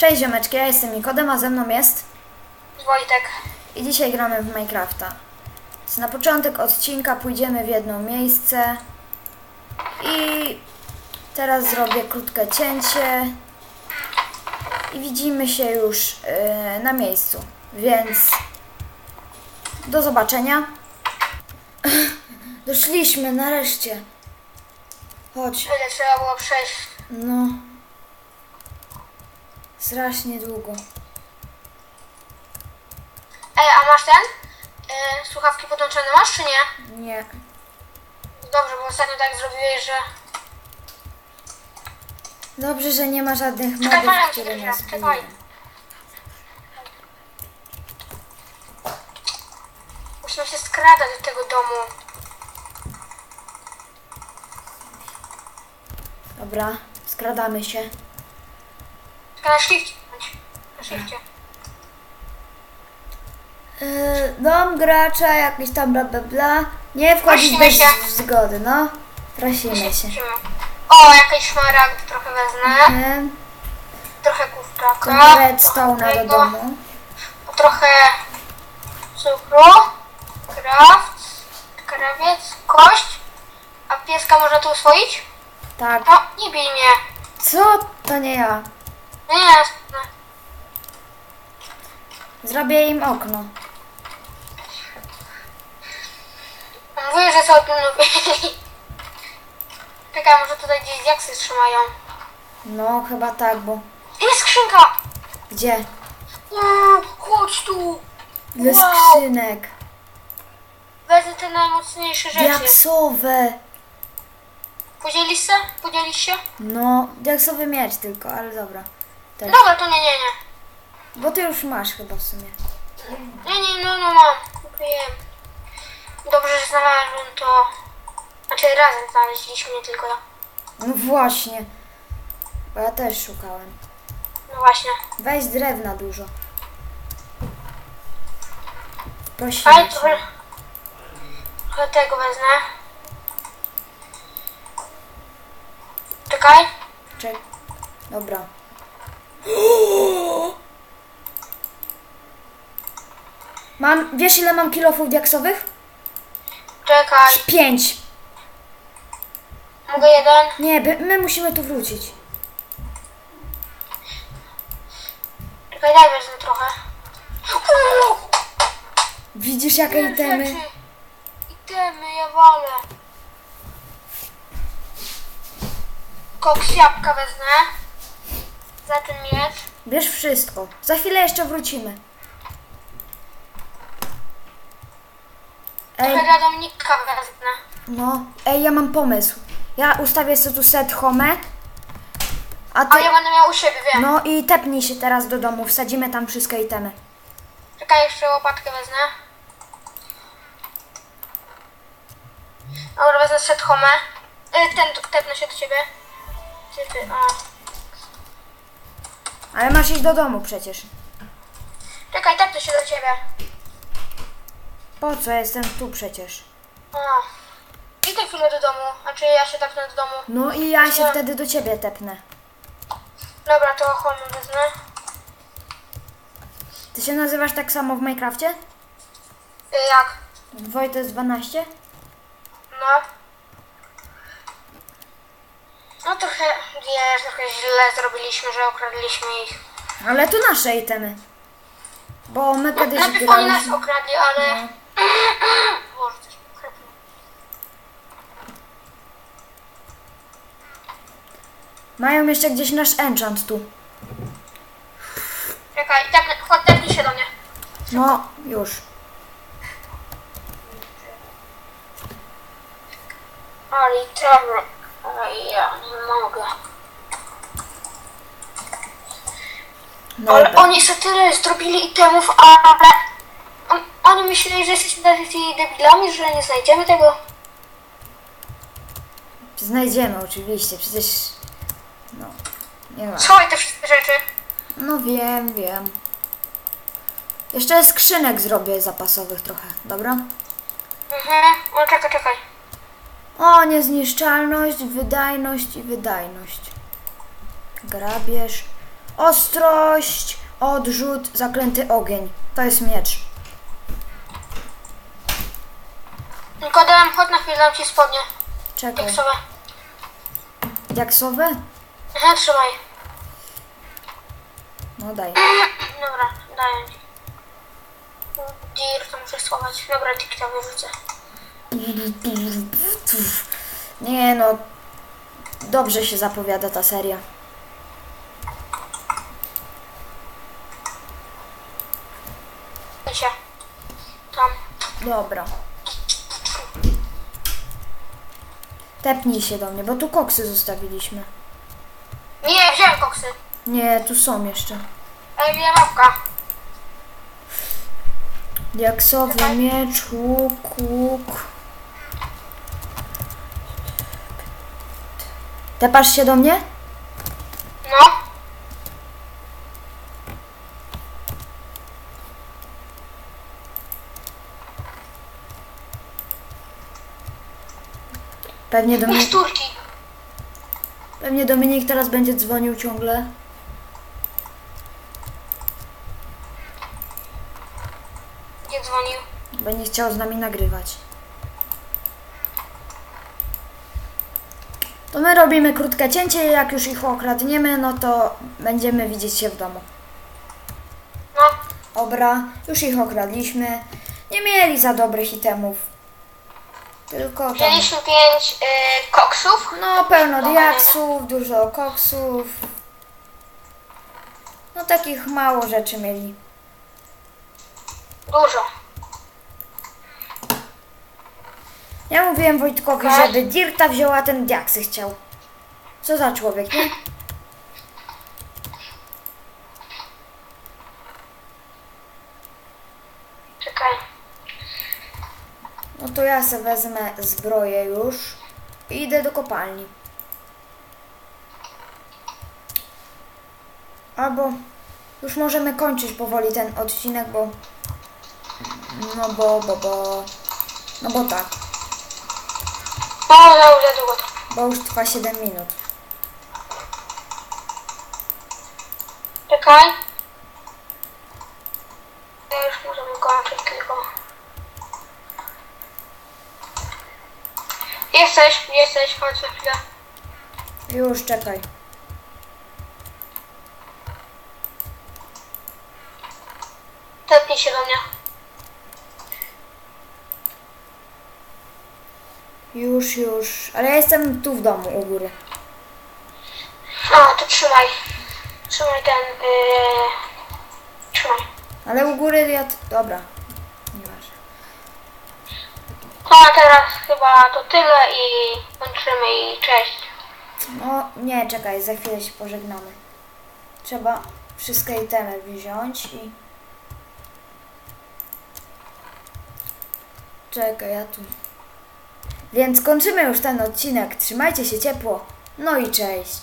Cześć ziomeczki, ja jestem Nikodem, a ze mną jest Wojtek. i dzisiaj gramy w Minecrafta. Więc na początek odcinka pójdziemy w jedno miejsce i teraz zrobię krótkie cięcie i widzimy się już yy, na miejscu, więc do zobaczenia. Doszliśmy nareszcie. Chodź. Ile trzeba było przejść? No. Strasznie długo. Ej, a masz ten? Yy, słuchawki podłączone masz czy nie? Nie. Dobrze, bo ostatnio tak zrobiłeś, że... Dobrze, że nie ma żadnych Czekaj, modów, powiem ci które chwilę, nas czekaj. biją. Musimy się skradać do tego domu. Dobra, skradamy się. Na szlifcie. Yy, dom gracza, jakiś tam bla bla bla. Nie wchodzić Prosimy bez się. zgody, no. Prosimy się. O, jakieś szmaragdy trochę wezmę. Yy, Trochę kurczaka. Trochę redstone'a do tego, domu. Trochę cukru. Kraft. Krawiec. Kość. A pieska można tu uswoić? Tak. No, nie bij mnie. Co? To nie ja. No. Zrobię im okno. Mówię, że są mówili. Czekaj, może tutaj gdzieś diaksy trzymają. No, chyba tak, bo... Jest skrzynka! Gdzie? Uuu, chodź tu! Ile Wow. skrzynek. Wezmę te najmocniejsze rzeczy. Diaksowe. Podzielisz się? Podzielisz się? No, diaksowy miecz tylko, ale dobra. Też. Dobra, to nie, nie, nie. Bo ty już masz chyba w sumie. Nie, nie, no, no mam. Wiem. Dobrze, że znalazłem to. Znaczy razem znaleźliśmy, nie tylko ja. No właśnie. Bo ja też szukałem. No właśnie. Weź drewna dużo. Ale Prosimy trochę... cię. Trochę tego wezmę. Czekaj. Czek. Dobra. Mam, wiesz ile mam kilofów diaksowych? Czekaj. Pięć. Mogę jeden? Nie, by- my musimy tu wrócić. Czekaj, daj wezmę trochę. Uuu, Widzisz jakie itemy? rzeczy. Itemy, ja walę. Koks jabłka wezmę. Za ten miecz. Bierz wszystko. Za chwilę jeszcze wrócimy. Ej, Trochę dla Dominika wezmę. no. Ej, ja mam pomysł. Ja ustawię sobie tu set home. A ty... A ja będę miał u siebie, wiem. No i tepnij się teraz do domu. Wsadzimy tam wszystkie itemy. Czekaj, jeszcze łopatkę wezmę. Dobra, wezmę set home. Y, ten, tu tepnę się do ciebie. Ty, a. Ale masz iść do domu przecież. Czekaj, tepnę się do ciebie. Po co? Jestem tu przecież. A. Idę chwilę do domu. Znaczy ja się tepnę do domu. No i ja się No. wtedy do ciebie tepnę. Dobra, to home wezmę. Ty się nazywasz tak samo w Minecrafcie? Y, jak? Wojtek 12? No. No trochę, wiesz, trochę źle zrobiliśmy, że okradliśmy ich. Ale to nasze itemy. Bo my kiedyś Najpierw oni nas graliśmy. okradli, ale... No. Boże, coś. Mają jeszcze gdzieś nasz enchant tu. Czekaj, tepnę, chodź, tepnij się do mnie. No, już. Ale terror. Ale ja nie mogę. Ale Dobra. oni sobie tyle zrobili itemów, ale... On, oni myśleli, że jesteśmy tacy debilami, że nie znajdziemy tego. Znajdziemy oczywiście, przecież... No, nie ma. Schowaj te wszystkie rzeczy. No wiem, wiem. Jeszcze skrzynek zrobię zapasowych trochę, dobra? Mhm, o czekaj, czekaj. O, niezniszczalność, wydajność i wydajność. Grabież. Ostrość, odrzut, zaklęty ogień. To jest miecz. Nikodem, chodź na chwilę, dam ci spodnie. Czekaj. Jak. Diaksowe? Aha, trzymaj. No daj. Dobra, daję. Dir, to muszę schować. Dobra, TikTok wyrzucę. Nie no. Dobrze się zapowiada ta seria. Się. Tam. Dobra. Tepnij się do mnie, bo tu koksy zostawiliśmy. Nie, wziąłem koksy. Nie, tu są jeszcze. Ej, miała mapka. Diaksowy miecz, łuk, łuk. Tepasz się do mnie? No. Pewnie, Dominik, Miksturki. pewnie Dominik teraz będzie dzwonił ciągle. Gdzie dzwonił? Będzie chciał z nami nagrywać. To my robimy krótkie cięcie, jak już ich okradniemy, no to będziemy widzieć się w domu. No. Dobra, już ich okradliśmy. Nie mieli za dobrych itemów. Tylko tam, Wzięliśmy pięć y, koksów. no pełno diaksów, dużo koksów. No takich mało rzeczy mieli. Dużo. Ja mówiłem Wojtkowi, Okej. żeby Dirta wziął, a ten diaksy chciał. Co za człowiek, nie? Czekaj. No to ja sobie wezmę zbroję już i idę do kopalni. Albo już możemy kończyć powoli ten odcinek, bo... No bo, bo, bo... No bo tak, No, za długo bo już trwa 7 minut. Czekaj. Ja już możemy kończyć tylko. Jesteś, jesteś, chodź na chwilę. Już, czekaj. Tepnij się do mnie. Już, już. Ale ja jestem tu w domu u góry. A, to trzymaj. Trzymaj ten, yy... Trzymaj. Ale u góry ja... Dobra. Nieważne. A teraz chyba to tyle i kończymy i cześć. No nie, czekaj, za chwilę się pożegnamy. Trzeba wszystkie itemy wziąć i... Czekaj, ja tu... Więc kończymy już ten odcinek. Trzymajcie się ciepło. No i cześć.